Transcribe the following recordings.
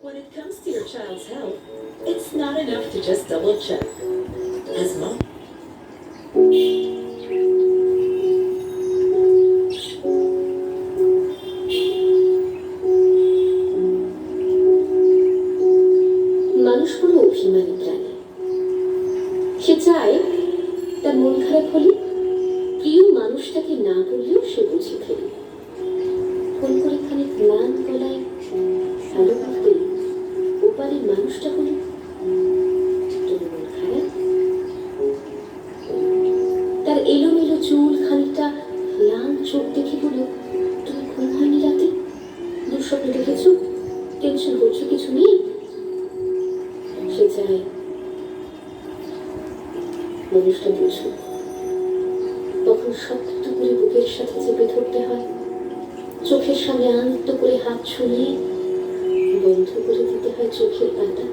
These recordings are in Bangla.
When it comes to your child's health, it's not enough to just double check. As mom, সে চায় মানুষটা বুঝুক তখন শক্ত করে বুকের সাথে চেপে ধরতে হয়। চোখের সামনে আনন্দ করে হাত ছুঁয়ে বন্ধ করে দিতে হয় চোখের পাতা।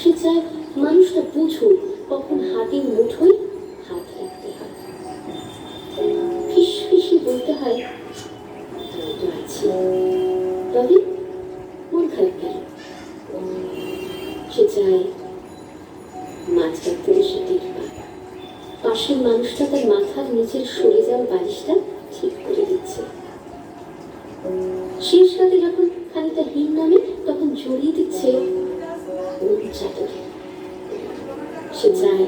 সে চায় মানুষটা বুঝুক, কখন হাতের মুঠোয় হাত রাখতে হয়। ফিস ফিসি বলতে হয় তবে চায় মাছ রাখতে সে পাশের মানুষটা তার মাথার নিচের সরে যাওয়া বালিশটা ঠিক করে দিচ্ছে। শেষ রাতে যখন খানিকটা হিম নামে, তখন জড়িয়ে দিচ্ছে চাদরে। সে চায়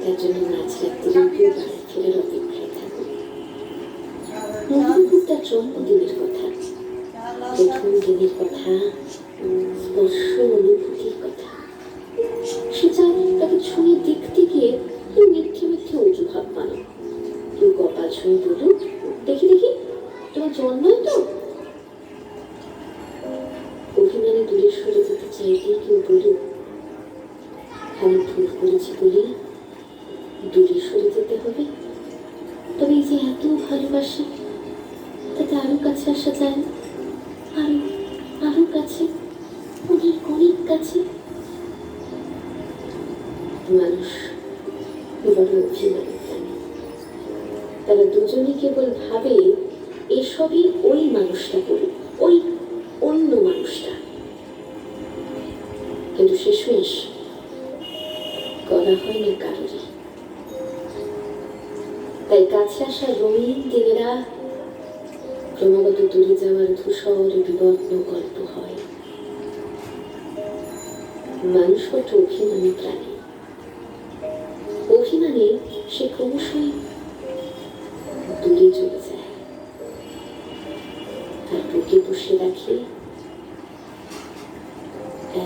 তার জন্য মাছ রাখতে কেউ অপেক্ষায় মনে তার জন্মদিনের কথা। প্রথম দিনের কথা। স্পর্শ অনুভূতির গিয়ে কেউ মিথ্যে মিথ্যে অজুহাত বানো কেউ কপাল ছুঁয়ে বলুক দেখি দেখি, তোমার জন্মই তো? অভিমানে দূরে সরে যেতে চাইতেই কেউ বলুক আমি ভুল করেছি বলে। দূরে সরে যেতে হবে। তবে এই যে এত ভালোবাসি, তাতে আরও কাছে আসা যায় না। আরও আরও কাছে, অনেক অনেক কাছে। মানুষ তারা দুজনে কেবল ভাবে এসবই ওই মানুষটা ওই অন্য মানুষটা। কিন্তু শেষমেশ করা হয় না কারোরই। তাই কাছে আসা রঙিন দিনেরা ক্রমাগত দূরে যাওয়ার ধূসর বিবর্ণ গল্প হয়। মানুষ বড্ড অভিমানী প্রাণী। অভিমানে সে ক্রমশই দূরে চলে যায়। তার বুকে বসে রাখে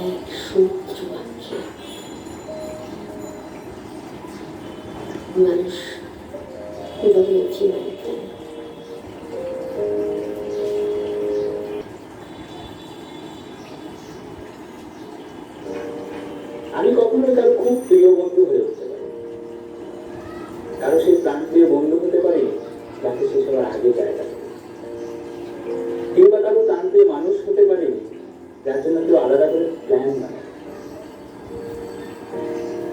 এক সমুদ্র আখ্যে মানুষ বড় অভিমানী প্রিয় মানুষ হতে পারি যার জন্য কেউ আলাদা করে প্ল্যান বানায়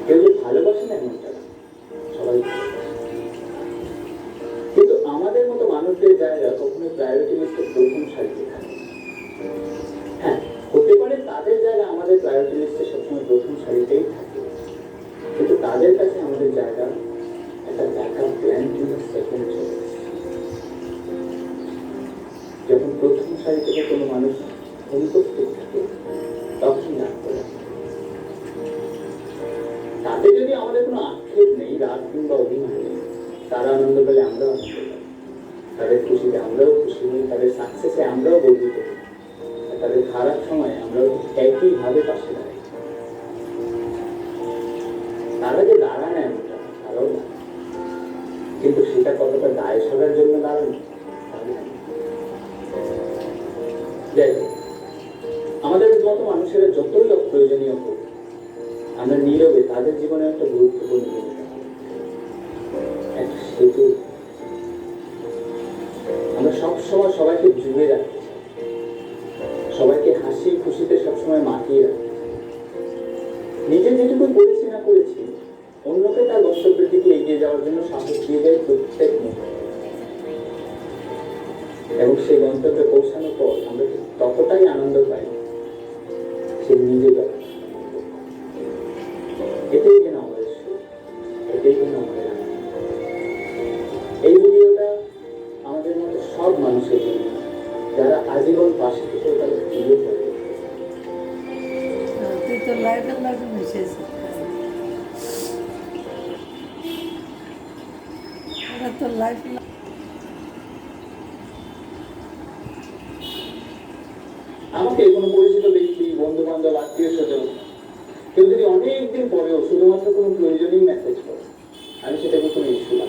কেউ যে ভালোবাসে না এমনটা সবাই কিন্তু আমাদের মতো মানুষদের জায়গা কখনোই প্রায়োরিটি লিস্টের প্রথম সারিতে থাকে হ্যাঁ হতে পারে তাদের জায়গা আমাদের প্রায়োরিটি লিস্টে সবসময় প্রথম সারিতেই থাকে, কিন্তু তাদের কাছে আমাদের জায়গা, একটা ব্যাকআপ প্ল্যান কিংবা সেকেন্ড যখন প্রথম থেকে কোনো মানুষ অনুপস্থিত থাকে তখন করে। তাতে যদি আমাদের কোনো আক্ষেপ নেই, রাগ কিংবা অভিমান নেই, তারা আনন্দ পেলে আমরাও আনন্দ পাই। তাদের খুশিতে আমরাও খুশি হই তাদের সাকসেসে আমরাও গর্বিত। হই তাদের খারাপ সময় আমরাও একইভাবে পাশে দাঁড়াই। তারা যে দাঁড়ায় না এমনটা, তারাও কিন্তু সেটা কতটা দায় সারার জন্য দাঁড়ানো হোক আমরা নীরবে তাদের জীবনে একটা গুরুত্বপূর্ণ। একটা সেতু। আমরা সবসময় সবাইকে জুড়ে চাই সবাইকে হাসি খুশিতে সবসময় মাতিয়ে চাই নিজে যেটুকু করেছি না করেছি, অন্যকে তার গন্তব্যের দিকে এগিয়ে যাওয়ার জন্য সাহস দিয়ে দেয় প্রত্যেক এবং সেই গন্তব্যে পৌঁছানোর পর আমরা ততটাই আনন্দ পাই সে নিজে যখন আমাকে কোনো পরিচিত ব্যক্তি বন্ধু বান্ধব আত্মীয় স্বজন কেউ যদি অনেকদিন পরেও শুধুমাত্র কোনো প্রয়োজনেই মেসেজ করে, আমি সেটাকে কোনো ইস্যু না।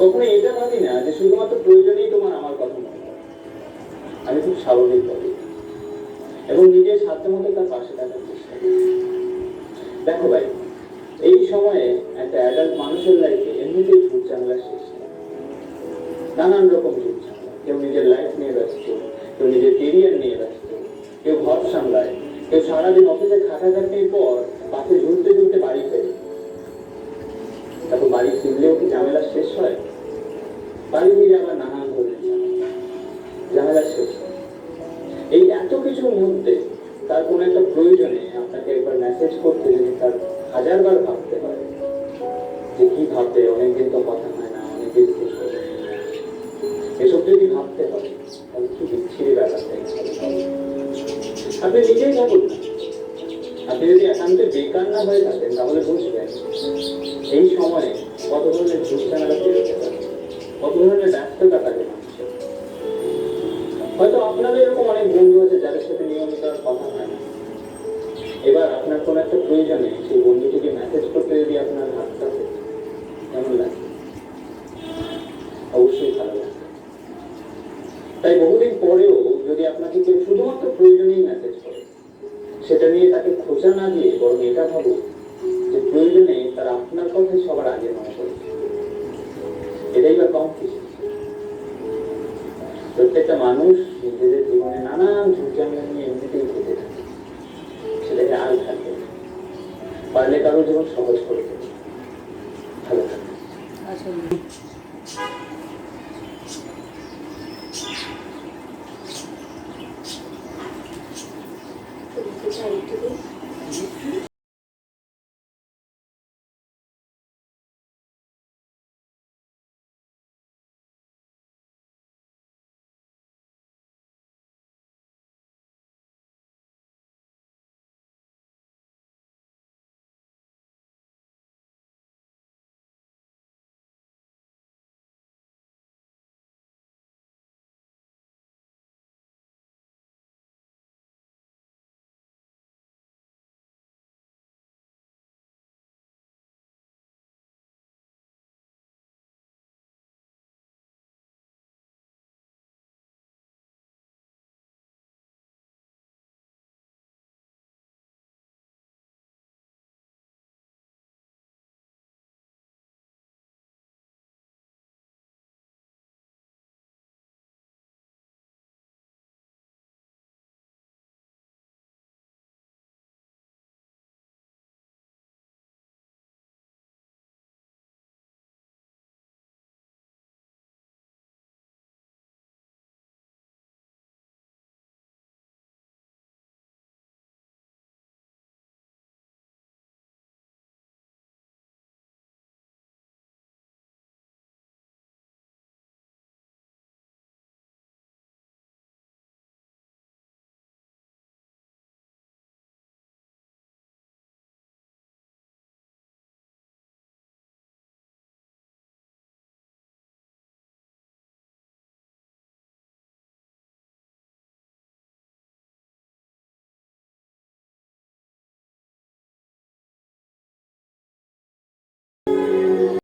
কখনো এটা ভাবি না যে শুধুমাত্র প্রয়োজনেই তোমার আমার কথা হয় আমি খুব স্বাভাবিক ভাবি এবং নিজের সাধ্য মতো তার পাশে থাকার চেষ্টা করি দেখো ভাই, এই সময়ে একটা অ্যাডাল্ট মানুষের লাইফে এমনিতেই ঝুট ঝামেলা শেষ নানান রকম ঝুট ঝামেলা। কেউ নিজের লাইফ নিয়ে ব্যস্ত, কেউ নিজের কেরিয়ার নিয়ে ব্যস্ত, কেউ ঘর সামলায়, কেউ সারাদিন অফিসে খাটাখাটির পর পাশে ঝুলতে ঝুলতে বাড়ি ফেরে। তারপর বাড়ি ফিরলেও কি ঝামেলা শেষ হয়? বাড়ি ফিরে আবার নানান এই এত কিছুর মধ্যে তার কোনো একটা প্রয়োজনে আপনাকে একবার মেসেজ করতে যদি তার হাজারবার ভাবতে হয় যে কি ভাববে, অনেকদিন তো কথা হয় না, অনেকদিন খবর এসব যদি ভাবতে হয়, তাহলে কি বিচ্ছিরি ব্যাপার তাই না? আপনি নিজেই ভাবুন আপনি যদি একান্তে বেকার না হয়ে থাকেন, তাহলে বুঝবেন এই সময়ে কত ধরনের বেরোতে পারে কত ধরনের ব্যস্ততা হয়তো আপনাদের এরকম অনেক বন্ধু আছে যাদের সাথে নিয়মিত আর কথা হয় না। এবার আপনার কোনো একটা প্রয়োজনে সেই বন্ধুটিকে মেসেজ করতে যদি আপনার হাত থাকে, কেমন লাগে অবশ্যই ভালো লাগে তাই বহুদিন পরেও যদি আপনাকে কেউ শুধুমাত্র প্রয়োজনেই মেসেজ করে, সেটা নিয়ে তাকে খোঁজা না দিয়ে বরং এটা ভাবুক যে প্রয়োজনে তার আপনার কথাই সবার আগে মনে করেছে এটাই বা কম কিছু। প্রত্যেকটা মানুষ নিজেদের জীবনে নানান ঝুঁকঝামেলা নিয়ে এমনিতেই খেতে থাকি। সেটাকে আর থাকবে পারলে কারও জীবন সহজ করে দেবে। ভালো থাকে